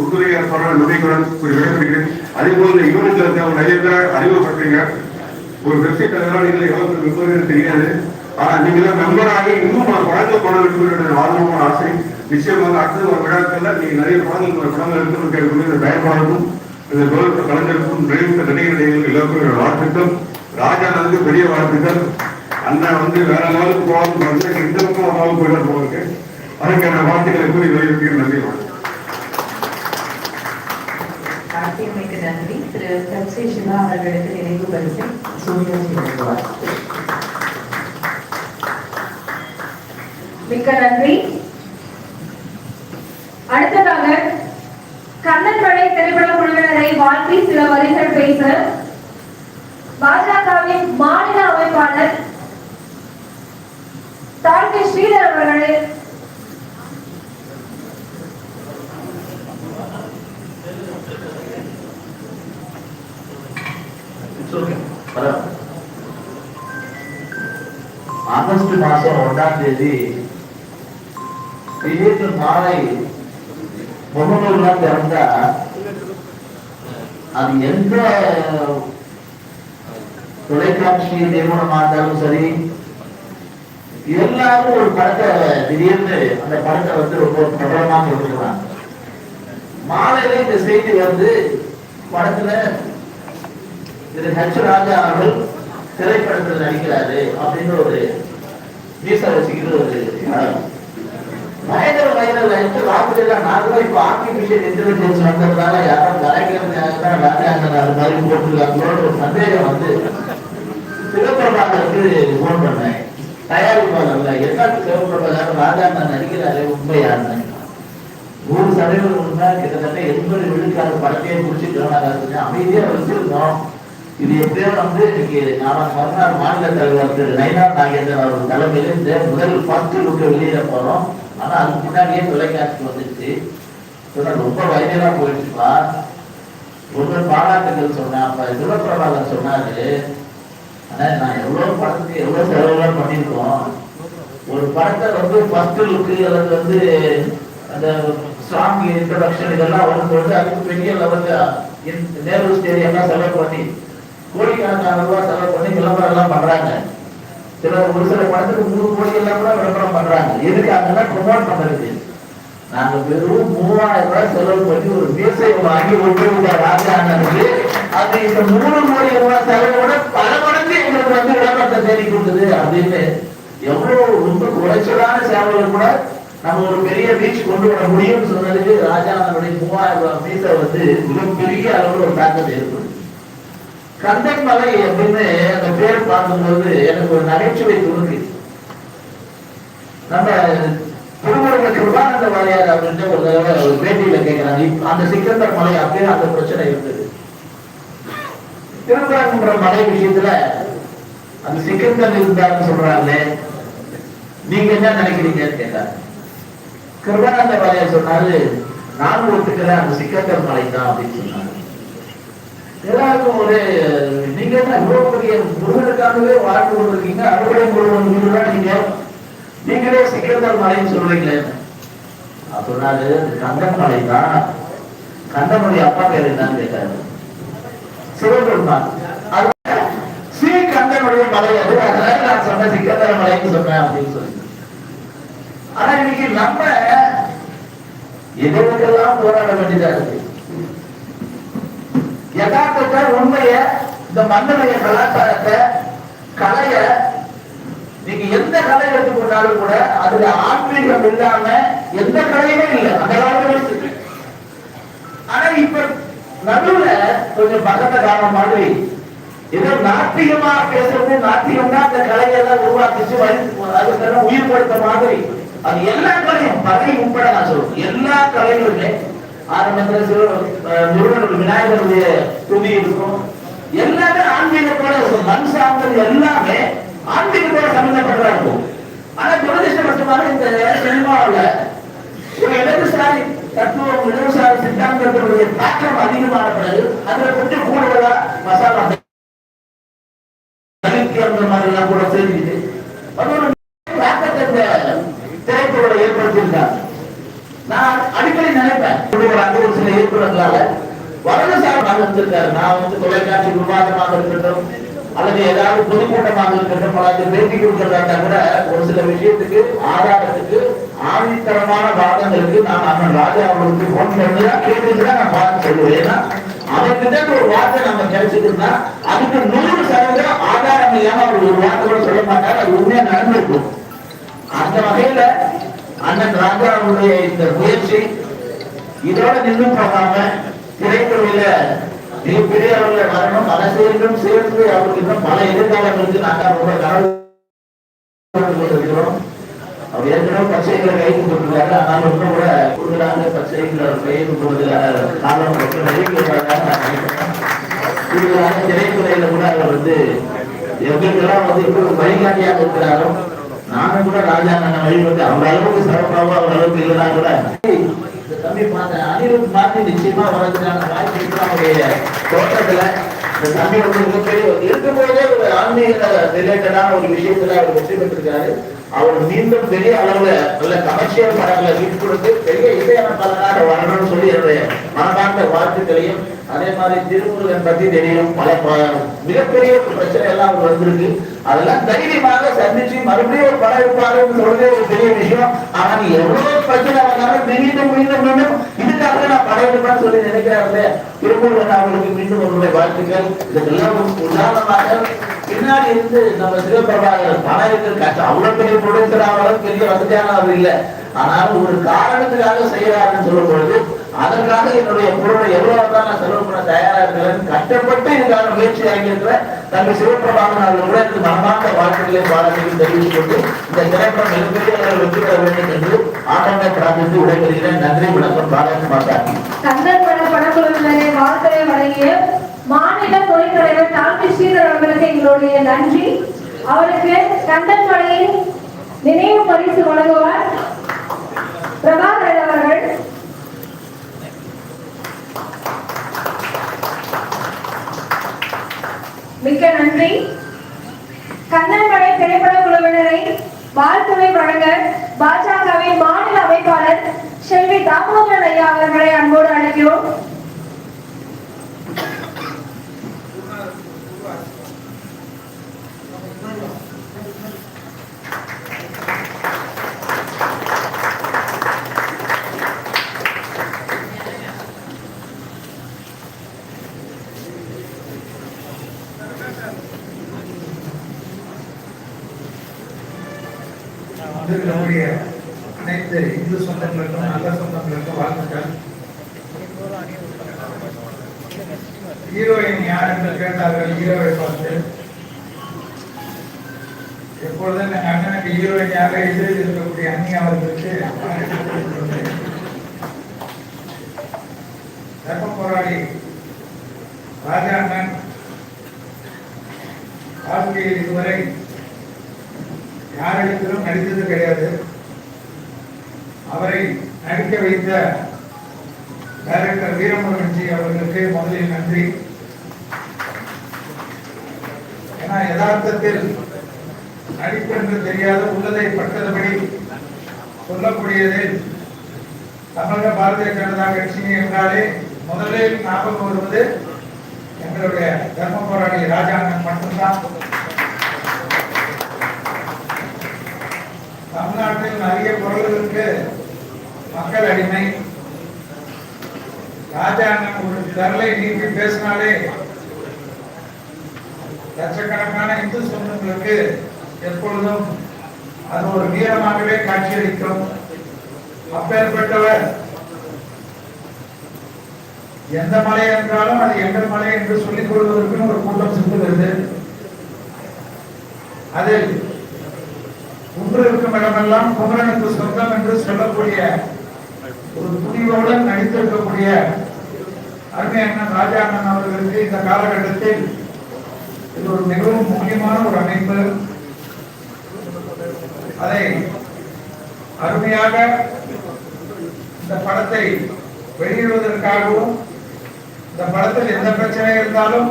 உறுதுணையாக நம்பிக்கையுடன் கூறி அதே இந்த யூனிட்ல நிறைய பேர் அறிமுகப்படுத்துறீங்க. ஒரு வெப்சைட் அதெல்லாம் நீங்கள் எவ்வளவு மெம்பர் தெரியாது. ஆனா நீங்க எல்லாம் இன்னும் படங்கள் பண்ண என்ற ஆர்வமான ஆசை. நிச்சயமாக அடுத்த ஒரு விழாக்கள்ல நீங்க நிறைய படங்கள் படங்கள் எடுத்து இந்த தயாரிப்பாளருக்கும் இந்த கௌரவ கலைஞருக்கும் நிறைந்த நடிகர் எல்லாருக்கும் வாழ்த்துக்கள். ராஜா வந்து பெரிய வாழ்த்துக்கள். அண்ணன் வந்து வேற லெவலுக்கு வந்து இந்த பக்கம் போயிட்டு போகிறதுக்கு அதுக்கான வாழ்த்துக்களை கூறி நன்றி வணக்கம் ஆர்டிஎம்ஐக்கு நன்றி திரு சக்தி சிவா அவர்களுக்கு நினைவு பரிசை சூர்யா வழங்குவார் மிக்க நன்றி அடுத்ததாக கண்ணன்மலை திரைப்பட குழுவினரை வாழ்த்தி சில வரிகள் பேச பாஜகவின் மாநில அமைப்பாளர் தாழ்த்தி ஸ்ரீதர் அவர்களை It's okay. பரவாயில்ல. ஆகஸ்ட் மாசம் ஒன்றாம் தேதி திடீர்னு மாலை முகநூறுலாம் திறந்தா அது எந்த தொலைக்காட்சி நிறுவனமா இருந்தாலும் சரி எல்லாரும் ஒரு படத்தை திடீர்னு அந்த படத்தை வந்து ரொம்ப பிரபலமா கொடுத்துருக்காங்க. மாலையில இந்த செய்தி வந்து படத்துல திரு ஹெச் ராஜா அவர்கள் திரைப்படத்தில் நடிக்கிறாரு அப்படின்னு ஒரு மீச வச்சுக்கிட்டு ஒரு பயங்கர வைரல் ஆயிடுச்சு ராத்திரிலாம் நான் இப்போ ஆர்டிபிஷியல் இன்டெலிஜென்ஸ் வந்ததுனால யாரும் கலைக்கிறதுக்காக தான் அது மாதிரி போட்டுருக்காங்களோட ஒரு சந்தேகம் வந்து சிவபிரபாகருக்கு ஃபோன் பண்ணேன். தயாரிப்பாளர்ல என்ன சிவபிரபாகர் ராஜா நடிக்கிறாரே நடிக்கிறாரு உண்மையான்னு நூறு சதவீதம் உண்மை கிட்டத்தட்ட எண்பது விழுக்காடு படத்தையே முடிச்சுட்டு அமைதியா வச்சிருந்தோம். இது எப்படியோ வந்து இன்னைக்கு நாம மறுநாள் மாநில தலைவர் திரு நயினா நாகேந்திரன் அவர்கள் தலைமையில் இந்த முதல் ஃபர்ஸ்ட் லுக்கை வெளியிட போறோம். ஆனா அதுக்கு முன்னாடியே தொலைக்காட்சி வந்துச்சு சொன்னா ரொம்ப வைரலா போயிடுச்சுப்பா. ஒருவர் பாராட்டுகள் சொன்னேன் அப்ப சிவபிரபாகர் சொன்னாரு. ஆனா நான் எவ்வளவு படத்துக்கு எவ்வளவு செலவுலாம் பண்ணியிருக்கோம். ஒரு படத்தை வந்து ஃபர்ஸ்ட் லுக்கு அல்லது வந்து அந்த சாங் இன்ட்ரடக்ஷன் இதெல்லாம் வரும்பொழுது அதுக்கு பெரிய லெவல்ல நேரு ஸ்டேடியம்லாம் செலவு பண்ணி கோடிக்கணக்கான ரூபாய் செலவு பண்ணி விளம்பரம் எல்லாம் பண்றாங்க. சில ஒரு சில படத்துக்கு மூணு கோடி எல்லாம் கூட விளம்பரம் பண்றாங்க. எதுக்கு அங்கெல்லாம் ப்ரொமோட் பண்றது? நாங்க வெறும் மூவாயிரம் ரூபாய் செலவு பண்ணி ஒரு மீசை வாங்கி ஒன்று ராஜா அண்ணனுக்கு அது இந்த மூணு கோடி ரூபாய் செலவோட பல மடங்கு எங்களுக்கு வந்து விளம்பரத்தை தேடி கொடுத்தது அப்படின்னு எவ்வளவு ரொம்ப குறைச்சலான சேவைகள் கூட நம்ம ஒரு பெரிய ரீச் கொண்டு வர முடியும்னு சொன்னதுக்கு ராஜா அண்ணனுடைய மூவாயிரம் ரூபாய் மீசை வந்து மிகப்பெரிய அளவில் ஒரு தாக்கத்தை ஏற்படுது கந்தன் மலை அப்படின்னு அந்த பேர் பார்க்கும்போது எனக்கு ஒரு நகைச்சுவை தோணுது நம்ம திருமண கிருபானந்த மலையார் அப்படின்ற ஒரு தடவை ஒரு பேட்டியில கேட்கிறாங்க. அந்த சிக்கந்தர் மலை அப்படியே அந்த பிரச்சனை இருந்தது. திருப்பரங்குன்ற மலை விஷயத்துல அந்த சிக்கந்தர் இருந்தாருன்னு சொல்றாங்களே நீங்க என்ன நினைக்கிறீங்கன்னு கேட்டார். கிருபானந்த வாரியார் சொன்னாரு நான் ஒத்துக்கிறேன் அந்த சிக்கந்தர் மலை தான் அப்படின்னு சொன்னாங்க எல்லாருக்கும் ஒரு நீங்க என்ன இவ்வளவு பெரிய முருகனுக்காகவே வாழ்ந்து கொண்டிருக்கீங்க? அறுவடை முருகன் வீடு தான் நீங்க. நீங்களே சிக்கந்தர் மலைன்னு சொல்றீங்களே. நான் சொன்னாரு கந்தன் மலை தான். கந்தனுடைய அப்பா பேர் என்னன்னு கேட்டாரு. சிவபெருமான். அது ஸ்ரீ கந்தனுடைய மலை அது அதனால நான் சொன்ன சிக்கந்தர் மலைன்னு சொன்னேன் அப்படின்னு சொல்லி ஆனா இன்னைக்கு நம்ம எதுக்கெல்லாம் போராட வேண்டியதா இருக்கு? யதார்த்தத்தை உண்மைய இந்த மன்னனுடைய கலாச்சாரத்தை கலைய நீங்க எந்த கலை எடுத்துக்கொண்டாலும் கூட அதுல ஆன்மீகம் இல்லாம எந்த கலையுமே இல்லை. அந்த காலத்துல ஆனா இப்ப நடுவுல கொஞ்சம் பக்கத்த காரணம் மாதிரி ஏதோ நாத்திகமா பேசுறது நாத்திகம்னா அந்த கலையெல்லாம் உருவாக்கிச்சு வழி- அதுக்கெல்லாம் உயிர்படுத்த மாதிரி. அது எல்லா கலையும் பறை உட்பட நான் சொல்றேன். எல்லா கலைகளுமே ஆரம்பத்துல சிவ முருகனுடைய விநாயகருடைய துணி இருக்கும் எல்லாமே ஆன்மீகத்தோட மண் சார்ந்தது எல்லாமே ஆன்மீகத்தோட சம்பந்தப்பட்டதா இருக்கும். ஆனா துரதிருஷ்டவசமாக இந்த சினிமாவில் ஒரு இடதுசாரி தத்துவம் இடதுசாரி சித்தாந்தத்தினுடைய தாக்கம் அதிகமான பிறகு அதுல கொஞ்சம் கூடுதலா மசாலா மாதிரி எல்லாம் கூட சேர்ந்துட்டு அது ஒரு தாக்கத்தை இந்த திரைப்படம் ஏற்படுத்தியிருக்காங்க. இருக்கிறதுனால அடிக்கடி வந்திருக்காரு நான் வந்து தொலைக்காட்சி விவாதமாக இருக்கட்டும் அல்லது ஏதாவது பொதுக்கூட்டமாக இருக்கட்டும் அல்லது பேட்டி கொடுக்கிறதா கூட ஒரு சில விஷயத்துக்கு ஆதாரத்துக்கு ஆணித்தரமான வாதங்களுக்கு நான் அண்ணன் ராஜா அவர்களுக்கு போன் பண்ணி கேட்டுட்டு தான் நான் பார்த்து சொல்லுவேன். ஏன்னா அவர்கிட்ட ஒரு வார்த்தை நம்ம கிடைச்சிருந்தா அதுக்கு நூறு சதவீதம் ஆதாரம் இல்லாம அவர் ஒரு வார்த்தை கூட சொல்ல மாட்டார். அது உண்மையா நடந்திருக்கும். அந்த வகையில அண்ணன் ராஜா அவருடைய இந்த முயற்சி இதோட நின்று போகாம திரைத்துறையில மிகப்பெரிய அவர்களை வரணும் அரசியலும் சேர்ந்து அவருக்கு இன்னும் பல எதிர்காலங்களுக்கு நாங்கள் ரொம்ப கனவு அவர் ஏற்கனவே பச்சைகளை ஆனால் கூட கூடுதலாக பச்சைகளை கைது கொள்வதில் காலம் நான் நினைக்கிறேன். கூடுதலாக திரைத்துறையில கூட அவர் வந்து எங்களுக்கெல்லாம் வந்து இப்படி வழிகாட்டியாக இருக்கிறாரோ நானும் கூட ராஜா நாங்கள் வழிபட்டு அவங்க அளவுக்கு சிறப்பாக அவங்க அளவுக்கு இல்லைனா கூட தம்பி பார்த்தேன் அனிருத் பார்த்து நிச்சயமா வர்றதுக்கான வாய்ப்பு அவருடைய தோட்டத்துல. இந்த தம்பி வந்து மிகப்பெரிய இருக்கும்போதே ஒரு ஆன்மீக ரிலேட்டடான ஒரு விஷயத்துல அவர் வெற்றி பெற்றிருக்காரு. அவர் மீண்டும் பெரிய அளவுல நல்ல கமர்ஷியல் படங்களை வீட்டு கொடுத்து பெரிய இசையமைப்பாளராக வரணும்னு சொல்லி என்னுடைய மனமார்ந்த வாழ்த்துக்களையும் அதே மாதிரி திருமுருகன் பத்தி தெரியும் பல மிகப்பெரிய ஒரு பிரச்சனை எல்லாம் வந்திருக்கு. அதெல்லாம் தைரியமாக சந்திச்சு மறுபடியும் ஒரு படம் இருப்பாருன்னு சொல்றதே ஒரு பெரிய விஷயம். ஆனா நீ எவ்வளவு பிரச்சனை வந்தாலும் மீண்டும் மீண்டும் மீண்டும் இதுக்காக நான் படம் எடுப்பேன்னு சொல்லி நினைக்கிறாரு திருமுருகன் அவர்களுக்கு மீண்டும் உங்களுடைய வாழ்த்துக்கள். இதுக்கெல்லாம் உதாரணமாக பின்னாடி இருந்து நம்ம சிவபிரபாகர் பணம் இருக்கிற கஷ்டம். அவ்வளவு பெரிய ப்ரொடியூசர் ஆனாலும் பெரிய வசதியான அவர் இல்லை. ஆனாலும் ஒரு காரணத்துக்காக செய்யறாருன்னு சொல்லும் பொழுது அதற்காக என்னுடைய பொருளை எவ்வளவு தான் நான் செலவு பண்ண தயாரா இருக்கிறேன் கஷ்டப்பட்டு இதுக்கான முயற்சி ஆகியிருக்கிற தம்பி சிவபிரபாகன் அவர்கள் கூட எனக்கு மனமார்ந்த வாழ்த்துக்களை பாராட்டுகள் தெரிவித்துக் கொண்டு இந்த திரைப்படம் மிகப்பெரிய அளவில் வெற்றி பெற வேண்டும் என்று ஆட்டங்களை பிரார்த்தித்து உடைபெறுகிறேன் நன்றி வணக்கம். பாராட்டு மாட்டார் கந்தன் பட படக்குழுவினரை வாழ்த்துறை வழங்கிய மாநில துணைத் தலைவர் டாக்டர் ஸ்ரீதர் அவர்களுக்கு எங்களுடைய நன்றி. அவருக்கு கந்தன் நினைவு பரிசு வழங்குவார் பிரபாகரன் அவர்கள். மிக்க நன்றி. கண்ணன்படை திரைப்பட குழுவினரை வாழ்த்துறை வழங்க பாஜகவின் மாநில அமைப்பாளர் செல்வி தாமோதரன் ஐயா அவர்களை அன்போடு அழைக்கிறோம். வந்திருக்கக்கூடிய அனைத்து இந்து சொந்தங்களுக்கும் நல்ல சொந்தங்களுக்கும் வாழ்த்துக்கள். ஹீரோயின் யார் என்று கேட்டார்கள் ஹீரோவை பார்த்து. எப்பொழுதும் எங்கள் அண்ணனுக்கு ஹீரோயினாக எதிரில் இருக்கக்கூடிய அண்ணி அவர்களுக்கு தர்ம போராளி ராஜா அண்ணன் வாழ்க்கையில் இதுவரை யாரிடத்திலும் நடித்தது கிடையாது. அவரை நடிக்க வைத்த டைரக்டர் வீரமுருகன்ஜி அவர்களுக்கு முதலில் நன்றி. ஏன்னா யதார்த்தத்தில் நடிப்பு என்று தெரியாத உள்ளதை பட்டதுபடி சொல்லக்கூடியதில் தமிழக பாரதிய ஜனதா கட்சி என்றாலே முதலில் ஞாபகம் வருவது எங்களுடைய தர்ம போராளி ராஜாங்கன் மட்டும்தான். தமிழ்நாட்டில் நிறைய குரல்களுக்கு மக்கள் அடிமை. ராஜா அண்ணன் ஒரு தரலை நீக்கி பேசினாலே லட்சக்கணக்கான இந்து சொந்தங்களுக்கு எப்பொழுதும் அது ஒரு வீரமாகவே காட்சியளிக்கும். அப்பேற்பட்டவர் எந்த மலை என்றாலும் அது எங்கள் மலை என்று சொல்லிக் கொள்வதற்குன்னு ஒரு கூட்டம் சுற்றுகிறது அதில் குன்று குமரனுக்கு சொந்தம் என்று சொல்லக்கூடிய ஒரு துணிவோடு நடித்திருக்கக்கூடிய அருமை அண்ணன் ராஜா அண்ணன் அவர்களுக்கு இந்த காலகட்டத்தில் இது ஒரு மிகவும் முக்கியமான ஒரு அமைப்பு. அதை அருமையாக இந்த படத்தை வெளியிடுவதற்காகவும் இந்த படத்தில் எந்த பிரச்சனை இருந்தாலும்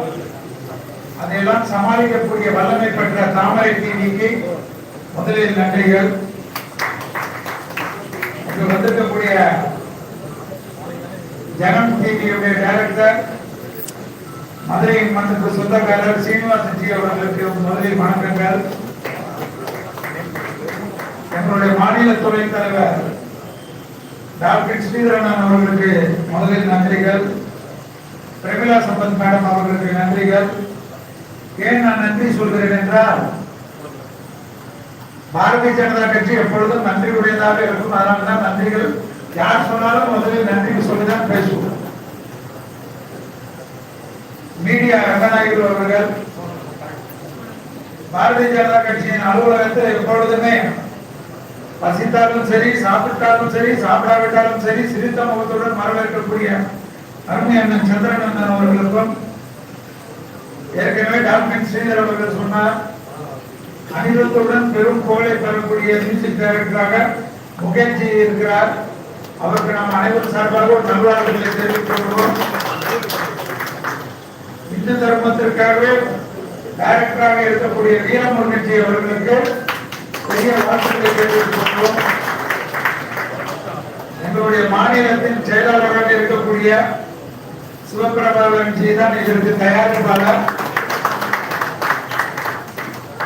அதையெல்லாம் சமாளிக்கக்கூடிய வல்லமை பெற்ற தாமரை டிவிக்கு முதலில் நன்றிகள். இங்கு வந்திருக்கக்கூடிய ஜனம் டிவியுடைய டைரக்டர் மதுரை மண்ணுக்கு சொந்தக்காரர் சீனிவாசன் ஜி அவர்களுக்கு முதலில் வணக்கங்கள். எங்களுடைய மாநில துணைத் தலைவர் டாக்டர் ஸ்ரீதரன் அவர்களுக்கு முதலில் நன்றிகள். பிரமிளா சம்பத் மேடம் அவர்களுக்கு நன்றிகள். ஏன் நான் நன்றி சொல்கிறேன் என்றால் பாரதிய ஜனதா கட்சி எப்பொழுதும் நன்றி உடையதாக இருக்கும். அதனால தான் நன்றிகள் யார் சொன்னாலும் முதலில் நன்றி சொல்லிதான் பேசுவோம். மீடியா ரங்கநாயகர் அவர்கள் பாரதிய ஜனதா கட்சியின் அலுவலகத்தில் எப்பொழுதுமே பசித்தாலும் சரி சாப்பிட்டாலும் சரி சாப்பிடாவிட்டாலும் சரி சிரித்த முகத்துடன் வரவேற்கக்கூடிய அருமை அண்ணன் சந்திரநந்தன் அவர்களுக்கும் ஏற்கனவே டாக்டர் ஸ்ரீதர் அவர்கள் சொன்னார் அனிருத்துடன் பெரும் புகழை பெறக்கூடிய மியூசிக் டைரக்டராக முகேஜி இருக்கிறார். அவருக்கு நாம் அனைவரும் சார்பாக ஒரு நல்வாழ்வுகளை தெரிவித்துக் கொள்வோம் இந்து தர்மத்திற்காகவே டைரக்டராக இருக்கக்கூடிய வீரமுருகன்ஜி அவர்களுக்கு பெரிய வாழ்த்துக்களை தெரிவித்துக் கொள்வோம் எங்களுடைய மாநிலத்தின் செயலாளராக இருக்கக்கூடிய சிவபிரபாகரன்ஜி தான் இதற்கு தயாரிப்பாளர்.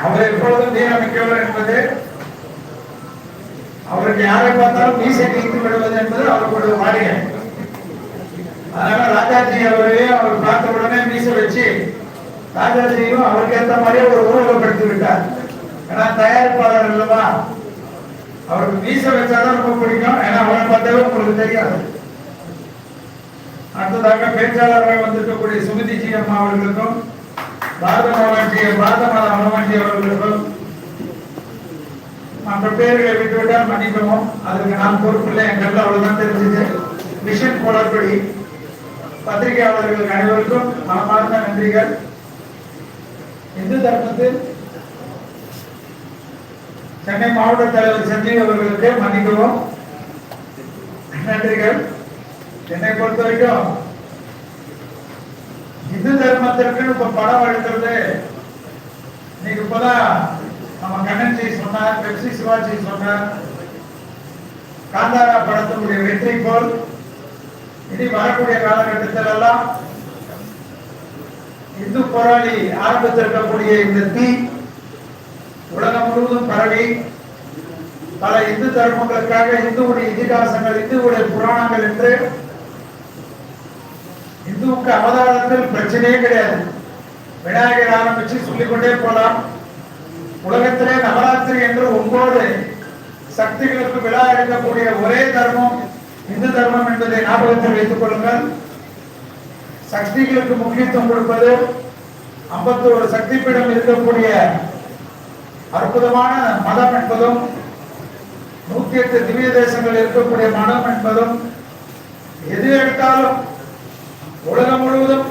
அவர் எப்பொழுதும் தீரமிக்கவர் என்பது அவருக்கு யாரை பார்த்தாலும் மீசை நீக்கி விடுவது என்பது அவர்களுடைய வாரியம் அதனால ராஜாஜி அவரையே அவர் பார்த்த உடனே மீசை வச்சு ராஜாஜியும் அவருக்கு ஏற்ற மாதிரியே ஒரு உருவகப்படுத்தி விட்டார். ஏன்னா தயாரிப்பாளர் அல்லவா? அவருக்கு மீசை வச்சாதான் ரொம்ப பிடிக்கும். ஏன்னா அவனை பார்த்தாவே உங்களுக்கு தெரியாது. அடுத்ததாக பேச்சாளராக வந்திருக்கக்கூடிய சுமதி ஜி அம்மா அவர்களுக்கும் பாரத மோகன்ஜி பாரத மாதா மோகன்ஜி அவர்களுக்கும் மற்ற பேர்களை விட்டுவிட்டால் மன்னிக்கவும் அதுக்கு நான் பொறுப்பில்லை என் கல்ல அவ்வளவுதான் தெரிஞ்சது. மிஷன் போலப்படி பத்திரிகையாளர்கள் அனைவருக்கும் மனமார்ந்த நன்றிகள். இந்து தர்மத்தில் சென்னை மாவட்ட தலைவர் சஞ்சீவ் அவர்களுக்கு மன்னிக்கவும். நன்றிகள். என்னை பொறுத்த வரைக்கும் இந்து இப்ப படம் எடுக்கிறது. இன்னைக்கு இப்பதான் நம்ம கண்ணன் ஜெய் சொன்னார் பெப்சி சிவாஜி சொன்னார். காந்தாரா படத்தினுடைய வெற்றி போல் இனி வரக்கூடிய காலகட்டத்தில் எல்லாம் இந்து போராளி ஆரம்பித்திருக்கக்கூடிய இந்த தீ உலகம் முழுவதும் பரவி பல இந்து தர்மங்களுக்காக இந்துவுடைய இதிகாசங்கள் இந்துவுடைய புராணங்கள் என்று இந்துவுக்கு அவதாரத்தில் பிரச்சனையே கிடையாது. விநாயகர் ஆரம்பிச்சு சொல்லிக்கொண்டே போலாம். உலகத்திலே நவராத்திரி என்று ஒன்பது சக்திகளுக்கு விழா இருக்கக்கூடிய ஒரே தர்மம் இந்து தர்மம் என்பதை ஞாபகத்தில் வைத்துக் கொள்ளுங்கள். சக்திகளுக்கு முக்கியத்துவம் கொடுப்பது ஐம்பத்தோரு சக்தி பீடம் இருக்கக்கூடிய அற்புதமான மதம் என்பதும் நூத்தி எட்டு திவ்ய தேசங்கள் இருக்கக்கூடிய மதம் என்பதும் எது எடுத்தாலும் உலகம் முழுவதும்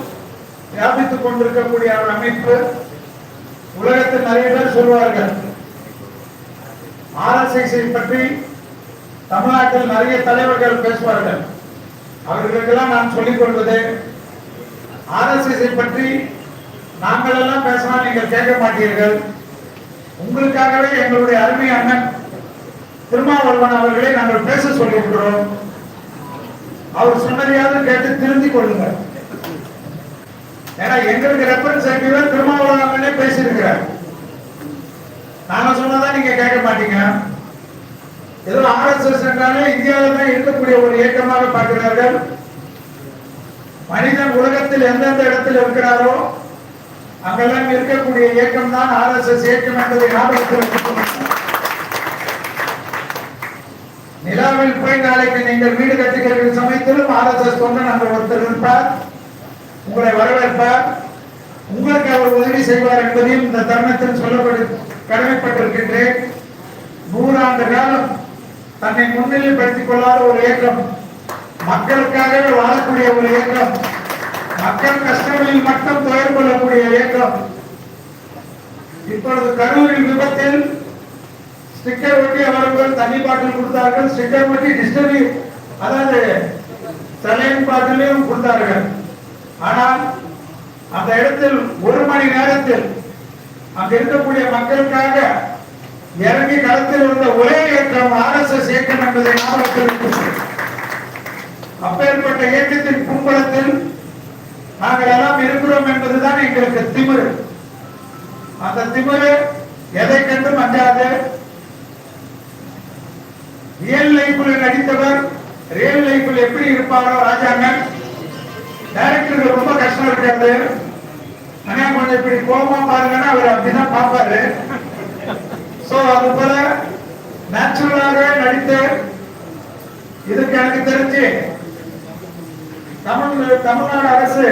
வியாபித்துக் கொண்டிருக்கக்கூடிய ஒரு அமைப்பு உலகத்தில் நிறைய பேர் சொல்வார்கள். ஆர்எஸ்எஸ் பற்றி தமிழ்நாட்டில் நிறைய தலைவர்கள் பேசுவார்கள். அவர்களுக்கெல்லாம் நான் சொல்லிக் கொள்வது ஆர்எஸ்எஸ் பற்றி நாங்கள் எல்லாம் பேசினா நீங்கள் கேட்க மாட்டீர்கள். உங்களுக்காகவே எங்களுடைய அருமை அண்ணன் திருமாவளவன் அவர்களை நாங்கள் பேச சொல்லியிருக்கிறோம். அவர் சொன்னதையாவது கேட்டு திருந்திக் கொள்ளுங்கள். ஏன்னா எங்களுக்கு ரெஃபரன்ஸ் ஆகியவர் திருமாவளவனே பேசியிருக்கிறார். நாங்க சொன்னதா நீங்க கேட்க மாட்டீங்க. ஏதோ ஆர்எஸ்எஸ் என்றாலே இந்தியாவில் தான் இருக்கக்கூடிய ஒரு இயக்கமாக பார்க்கிறார்கள். மனிதன் உலகத்தில் எந்தெந்த இடத்தில் இருக்கிறாரோ அங்கெல்லாம் இருக்கக்கூடிய இயக்கம் தான் ஆர்எஸ்எஸ் இயக்கம் என்பதை ஞாபகத்தில் வைத்துக் நிலாவில் போய் நாளைக்கு நீங்கள் வீடு கட்டுகிற சமயத்திலும் ஆர்எஸ்எஸ் தொண்டன் அங்க ஒருத்தர் இருப்பார். உங்களை வரவேற்பார். உங்களுக்கு அவர் உதவி செய்வார் என்பதையும் இந்த தருணத்தில் சொல்லப்படு கடமைப்பட்டிருக்கின்றேன். நூறாண்டு காலம் தன்னை முன்னிலைப்படுத்திக் கொள்ளாத ஒரு இயக்கம். மக்களுக்காகவே வாழக்கூடிய ஒரு இயக்கம். மக்கள் கஷ்டங்களில் மட்டும் துயர் கொள்ளக்கூடிய இயக்கம். இப்பொழுது கரூரில் விபத்தில் ஸ்டிக்கர் ஒட்டி அவர்கள் தண்ணி பாட்டில் கொடுத்தார்கள். ஸ்டிக்கர் ஒட்டி டிஸ்டர்பி அதாவது சலைன் பாட்டிலையும் கொடுத்தார்கள். ஆனால் அந்த இடத்தில் ஒரு மணி நேரத்தில் அங்க இருக்கக்கூடிய மக்களுக்காக இறங்கி களத்தில் இருந்த ஒரே இயக்கம் ஆர்எஸ்எஸ் இயக்கம் என்பதை ஞாபகத்தில் அப்பேற்பட்ட இயக்கத்தின் கும்பலத்தில் நாங்கள் எல்லாம் இருக்கிறோம் என்பதுதான் எங்களுக்கு திமிரு. அந்த திமிரு எதை கண்டும் அஞ்சாது ரியல் லைஃப்ல நடித்தவர் ரியல் லைஃப்ல எப்படி இருப்பாரோ ராஜாங்கன் டைரக்டருக்கு ரொம்ப கஷ்டம் இருக்காது. ஆனா கொஞ்சம் இப்படி கோபமா பாருங்கன்னா அவர் அப்படிதான் பார்ப்பாரு. சோ அது போல நேச்சுரலாகவே நடித்து இதுக்கு எனக்கு தெரிஞ்சு தமிழ் தமிழ்நாடு அரசு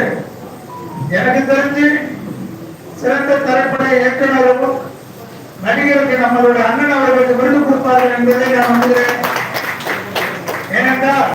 எனக்கு தெரிஞ்சு சிறந்த திரைப்பட இயக்குநரும் நடிகருக்கு நம்மளுடைய அண்ணன் அவர்களுக்கு விருது கொடுப்பார்கள் என்பதை நான் நம்புகிறேன். ஏனென்றால்